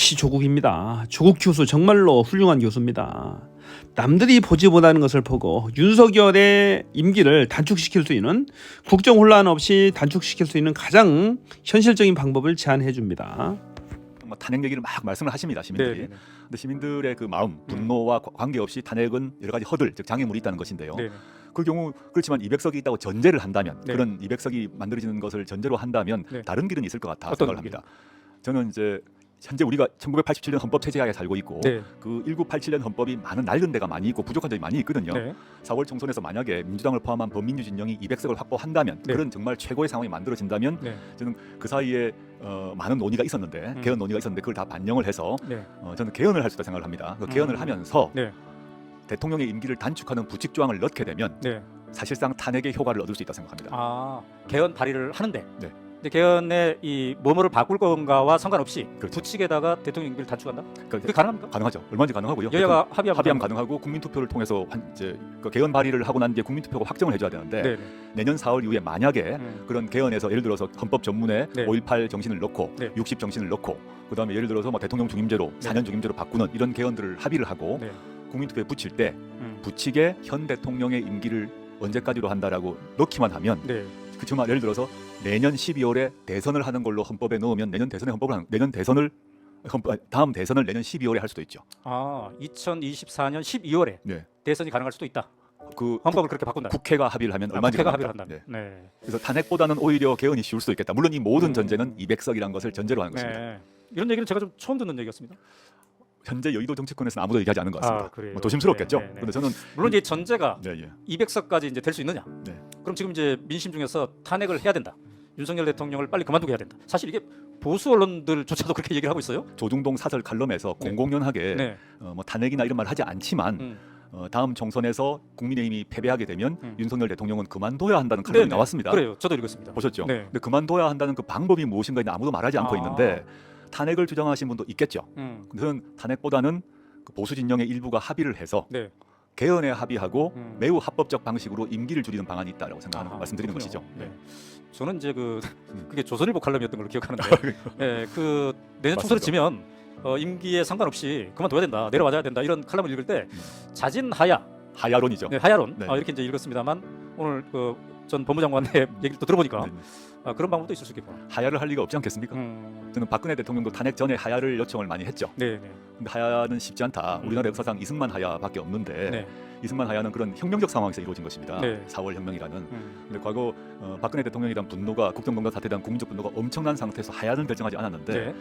역시 조국입니다. 조국 교수 정말로 훌륭한 교수입니다. 남들이 보지 못하는 것을 보고 윤석열의 임기를 단축시킬 수 있는 국정 혼란 없이 단축시킬 수 있는 가장 현실적인 방법을 제안해 줍니다. 뭐 탄핵 얘기를 막 말씀을 하십니다 시민들이. 네, 네, 근데 시민들의 그 마음, 분노와 과- 관계없이 탄핵은 여러 가지 허들, 즉 장애물이 있다는 것인데요. 네. 그 경우 그렇지만 200석이 있다고 전제를 한다면 네. 그런 200석이 만들어지는 것을 전제로 한다면 네. 다른 길은 있을 것 같아 생각을 합니다. 저는 이제 현재 우리가 1987년 헌법 체제하에 살고 있고 네. 그 1987년 헌법이 많은 낡은 데가 많이 있고 부족한 점이 많이 있거든요. 네. 4월 총선에서 만약에 민주당을 포함한 범민주 진영이 200석을 확보한다면 네. 그런 정말 최고의 상황이 만들어진다면 네. 저는 그 사이에 어, 많은 논의가 있었는데 음. 개헌 논의가 있었는데 그걸 다 반영을 해서 네. 어, 저는 개헌을 할 수 있다 생각을 합니다. 그 개헌을 음. 하면서 네. 대통령의 임기를 단축하는 부칙 조항을 넣게 되면 네. 사실상 탄핵의 효과를 얻을 수 있다 생각합니다. 아 개헌 발의를 하는데 네. 개헌의 이 뭐뭐를 바꿀 건가와 상관없이 그렇죠. 부칙에다가 대통령 임기를 단축한다? 그러니까 그게 가능합니까? 가능하죠. 얼마든지 가능하고요. 여야가 합의하면 합의하면 가능하고 국민 투표를 통해서 한, 이제 그 개헌 발의를 하고 난 뒤에 국민 투표가 확정을 해줘야 되는데 네. 네. 내년 4월 이후에 만약에 음. 그런 개헌에서 예를 들어서 헌법 전문에 네. 5.18 정신을 넣고 네. 60 정신을 넣고 그다음에 예를 들어서 뭐 대통령 중임제로 네. 4년 중임제로 바꾸는 이런 개헌들을 합의를 하고 네. 국민 투표에 붙일 때 음. 부칙에 현 대통령의 임기를 언제까지로 한다라고 넣기만 하면 네. 그렇지만 예를 들어서 내년 12월에 대선을 하는 걸로 헌법에 넣으면 내년 대선에 헌법을 하는, 내년 대선을 헌법, 다음 대선을 내년 12월에 할 수도 있죠. 아 2024년 12월에 네. 대선이 가능할 수도 있다. 그 헌법을 그렇게 바꾼다. 국회가 합의를 하면 아, 얼마인지 국회가. 합의를 한다. 네. 네. 그래서 탄핵보다는 오히려 개헌이 쉬울 수도 있겠다. 물론 이 모든 음. 전제는 200석이라는 것을 전제로 하는 것입니다. 네. 이런 얘기는 제가 좀 처음 듣는 얘기였습니다. 현재 여의도 정치권에서는 아무도 얘기하지 않은 것 같습니다. 아? 뭐 조심스럽겠죠. 네, 네, 네. 그런데 저는 물론 이제 전제가 네, 예. 200석까지 이제 될 수 있느냐? 네. 그럼 지금 이제 민심 중에서 탄핵을 해야 된다. 윤석열 대통령을 빨리 그만두게 해야 된다. 사실 이게 보수 언론들조차도 그렇게 얘기를 하고 있어요. 조중동 사설 칼럼에서 네. 공공연하게 네. 어, 뭐 탄핵이나 이런 말 하지 않지만 음. 어, 다음 총선에서 국민의힘이 패배하게 되면 음. 윤석열 대통령은 그만둬야 한다는 칼럼이 네, 네. 나왔습니다. 그래요. 저도 읽었습니다. 보셨죠? 네. 근데 그만둬야 한다는 그 방법이 무엇인가 아무도 말하지 않고 아. 있는데 탄핵을 주장하신 분도 있겠죠. 음. 저는 탄핵보다는 그 보수 진영의 일부가 합의를 해서 네. 개헌에 합의하고 음. 매우 합법적 방식으로 임기를 줄이는 방안이 있다라고 생각하는 아하, 말씀드리는 그렇군요. 것이죠. 네. 저는 이제 그 음. 그게 조선일보 칼럼이었던 걸로 기억하는데, 네, 그 내년 총선을 맞습니다. 지면 어, 임기에 상관없이 그만둬야 된다, 내려와야 된다 이런 칼럼을 읽을 때 음. 자진하야, 하야론이죠. 네, 하야론 네. 어, 이렇게 이제 읽었습니다만 오늘 그 전 법무장관의 얘기를 또 들어보니까 네. 아, 그런 방법도 있을 수 있겠구나. 하야를 할 리가 없지 않겠습니까? 음. 저는 박근혜 대통령도 탄핵 전에 하야를 요청을 많이 했죠. 네, 네, 근데 하야는 쉽지 않다. 음. 우리나라 역사상 이승만 하야밖에 없는데 네. 이승만 하야는 그런 혁명적 상황에서 이루어진 것입니다. 네. 4월 혁명이라는. 음. 근데 과거 어, 박근혜 대통령에 대한 분노가 국정농단 사태에 대한 국민적 분노가 엄청난 상태에서 하야는 결정하지 않았는데 네.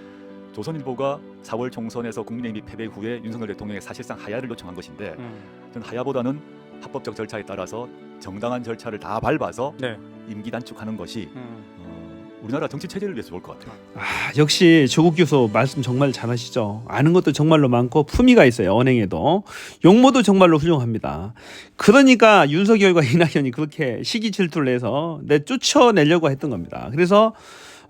조선일보가 4월 총선에서 국민의힘이 패배 후에 윤석열 대통령에 사실상 하야를 요청한 것인데 음. 저는 하야보다는 합법적 절차에 따라서 정당한 절차를 다 밟아서 네. 임기 단축하는 것이 음. 어, 우리나라 정치 체제를 위해서 좋을 것 같아요. 아, 역시 조국 교수 말씀 정말 잘하시죠. 아는 것도 정말로 많고 품위가 있어요. 언행에도 용모도 정말로 훌륭합니다. 그러니까 윤석열과 이낙연이 그렇게 시기 질투를 해서 내 쫓아내려고 했던 겁니다. 그래서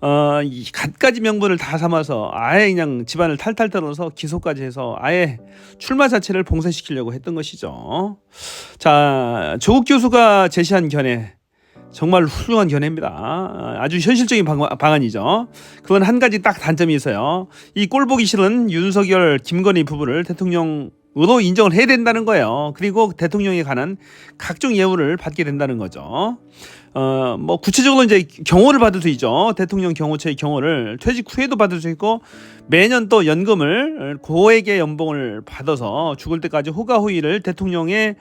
어, 이 갖가지 명분을 다 삼아서 아예 그냥 집안을 탈탈 털어서 기소까지 해서 아예 출마 자체를 봉쇄시키려고 했던 것이죠. 자, 조국 교수가 제시한 견해 정말 훌륭한 견해입니다. 아주 현실적인 방, 방안이죠. 그건 한 가지 딱 단점이 있어요. 이 꼴보기 싫은 윤석열, 김건희 부부를 대통령으로 인정을 해야 된다는 거예요. 그리고 대통령에 관한 각종 예우를 받게 된다는 거죠. 어, 뭐 구체적으로 이제 경호를 받을 수 있죠. 대통령 경호처의 경호를 퇴직 후에도 받을 수 있고 매년 또 연금을 고액의 연봉을 받아서 죽을 때까지 호가호의를 대통령의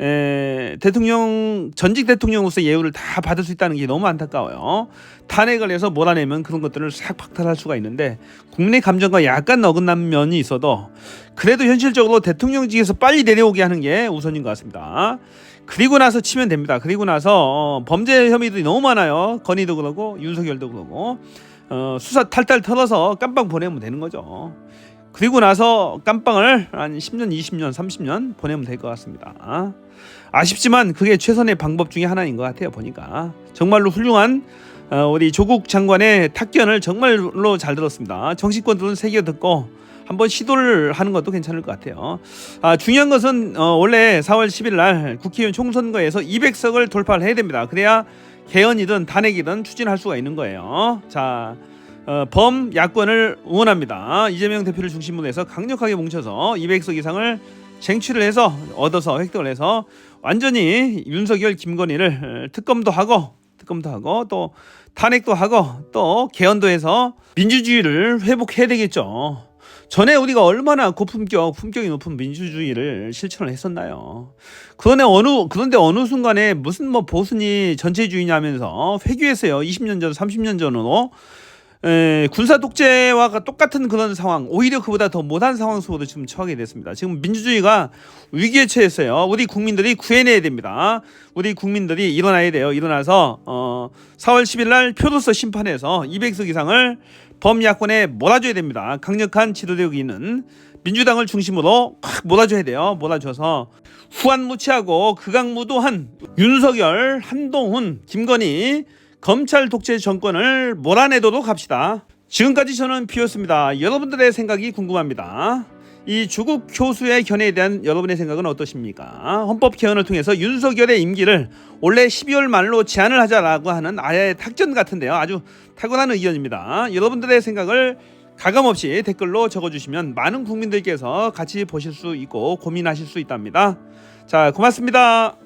에, 대통령 전직 대통령으로서 예우를 다 받을 수 있다는 게 너무 안타까워요. 탄핵을 해서 몰아내면 그런 것들을 싹 박탈할 수가 있는데 국내 감정과 약간 어긋난 면이 있어도 그래도 현실적으로 대통령직에서 빨리 내려오게 하는 게 우선인 것 같습니다. 그리고 나서 치면 됩니다. 그리고 나서 어, 범죄 혐의들이 너무 많아요. 건희도 그러고 윤석열도 그러고 어, 수사 탈탈 털어서 깜빵 보내면 되는 거죠. 그리고 나서 깜빵을 한 10년, 20년, 30년 보내면 될 것 같습니다. 아쉽지만 그게 최선의 방법 중에 하나인 것 같아요. 보니까 정말로 훌륭한 어, 우리 조국 장관의 탁견을 정말로 잘 들었습니다. 정치권들은 새겨 듣고 한번 시도를 하는 것도 괜찮을 것 같아요. 아, 중요한 것은 어, 원래 4월 10일 날 국회의원 총선거에서 200석을 돌파를 해야 됩니다. 그래야 개헌이든 탄핵이든 추진할 수가 있는 거예요. 자, 어, 범 야권을 응원합니다. 이재명 대표를 중심으로 해서 강력하게 뭉쳐서 200석 이상을 쟁취를 해서 얻어서 획득을 해서 완전히 윤석열 김건희를 어, 특검도 하고 특검도 하고 또 탄핵도 하고 또 개헌도 해서 민주주의를 회복해야 되겠죠. 전에 우리가 얼마나 고품격, 품격이 높은 민주주의를 실천을 했었나요? 그런데 어느 그런데 어느 순간에 무슨 뭐 보수니 전체주의냐면서 회귀했어요. 20년 전, 30년 전으로 에, 군사 독재와 똑같은 그런 상황, 오히려 그보다 더 못한 상황 속으로 지금 처하게 됐습니다. 지금 민주주의가 위기에 처했어요. 우리 국민들이 구해내야 됩니다. 우리 국민들이 일어나야 돼요. 일어나서 어, 4월 10일 날 표도서 심판에서 200석 이상을 범야권에 몰아줘야 됩니다. 강력한 지도력이 있는 민주당을 중심으로 꽉 몰아줘야 돼요. 몰아줘서 후한무치하고 극악무도한 윤석열, 한동훈, 김건희 검찰 독재 정권을 몰아내도록 합시다. 지금까지 저는 비었습니다. 여러분들의 생각이 궁금합니다. 이 조국 교수의 견해에 대한 여러분의 생각은 어떠십니까? 헌법 개헌을 통해서 윤석열의 임기를 올해 12월 말로 제한을 하자라고 하는 아야의 탁전 같은데요. 아주 탁월한 의견입니다. 여러분들의 생각을 가감없이 댓글로 적어주시면 많은 국민들께서 같이 보실 수 있고 고민하실 수 있답니다. 자, 고맙습니다.